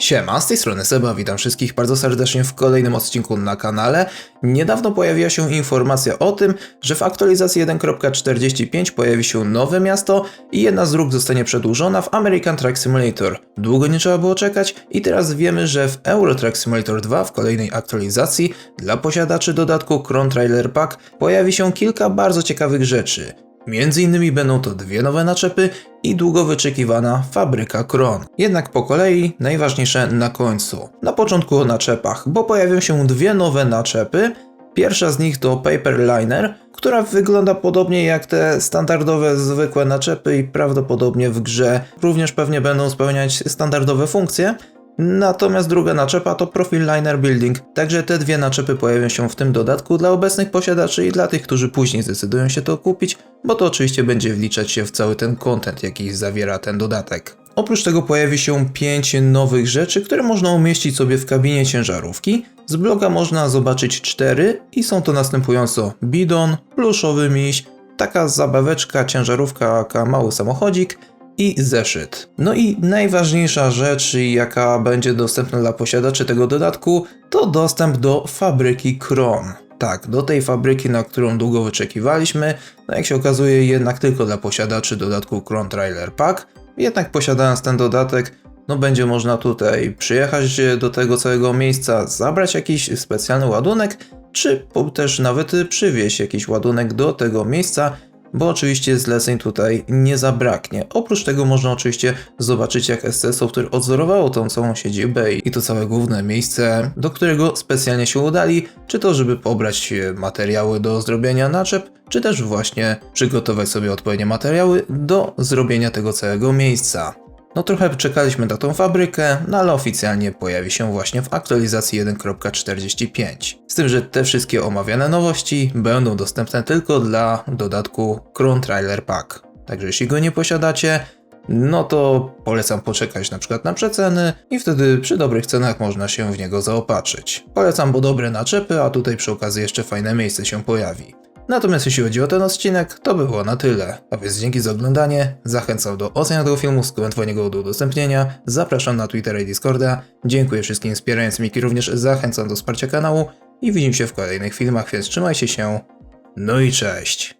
Siema, z tej strony Seba, witam wszystkich bardzo serdecznie w kolejnym odcinku na kanale. Niedawno pojawiła się informacja o tym, że w aktualizacji 1.45 pojawi się nowe miasto i jedna z dróg zostanie przedłużona w American Truck Simulator. Długo nie trzeba było czekać i teraz wiemy, że w Euro Truck Simulator 2 w kolejnej aktualizacji dla posiadaczy dodatku Cron Trailer Pack pojawi się kilka bardzo ciekawych rzeczy. Między innymi będą to dwie nowe naczepy i długo wyczekiwana fabryka Kron. Jednak po kolei najważniejsze na końcu. Na początku o naczepach, bo pojawią się dwie nowe naczepy. Pierwsza z nich to Paperliner, która wygląda podobnie jak te standardowe zwykłe naczepy i prawdopodobnie w grze również pewnie będą spełniać standardowe funkcje. Natomiast druga naczepa to Profil Liner Building, także te dwie naczepy pojawią się w tym dodatku dla obecnych posiadaczy i dla tych, którzy później zdecydują się to kupić, bo to oczywiście będzie wliczać się w cały ten content, jaki zawiera ten dodatek. Oprócz tego pojawi się 5 nowych rzeczy, które można umieścić sobie w kabinie ciężarówki. Z bloga można zobaczyć 4 i są to następująco bidon, pluszowy miś, taka zabaweczka, ciężarówka, mały samochodzik, i zeszyt. No i najważniejsza rzecz, jaka będzie dostępna dla posiadaczy tego dodatku, to dostęp do fabryki Kron. Tak, do tej fabryki, na którą długo wyczekiwaliśmy, no jak się okazuje jednak tylko dla posiadaczy dodatku Kron Trailer Pack. Jednak posiadając ten dodatek, no będzie można tutaj przyjechać do tego całego miejsca, zabrać jakiś specjalny ładunek, czy też nawet przywieźć jakiś ładunek do tego miejsca, bo oczywiście zleceń tutaj nie zabraknie. Oprócz tego można oczywiście zobaczyć jak SC Software odzorowało tą całą siedzibę i to całe główne miejsce, do którego specjalnie się udali, czy to żeby pobrać materiały do zrobienia naczep, czy też właśnie przygotować sobie odpowiednie materiały do zrobienia tego całego miejsca. No trochę czekaliśmy na tą fabrykę, no ale oficjalnie pojawi się właśnie w aktualizacji 1.45. Z tym, że te wszystkie omawiane nowości będą dostępne tylko dla dodatku Cron Trailer Pack. Także jeśli go nie posiadacie, no to polecam poczekać na przykład na przeceny i wtedy przy dobrych cenach można się w niego zaopatrzyć. Polecam, bo dobre naczepy, a tutaj przy okazji jeszcze fajne miejsce się pojawi. Natomiast jeśli chodzi o ten odcinek, to by było na tyle. A więc dzięki za oglądanie, zachęcam do oceny tego filmu, skomentowania go do udostępnienia, zapraszam na Twittera i Discorda, dziękuję wszystkim wspierającym, i również zachęcam do wsparcia kanału. I widzimy się w kolejnych filmach, więc trzymajcie się, no i cześć!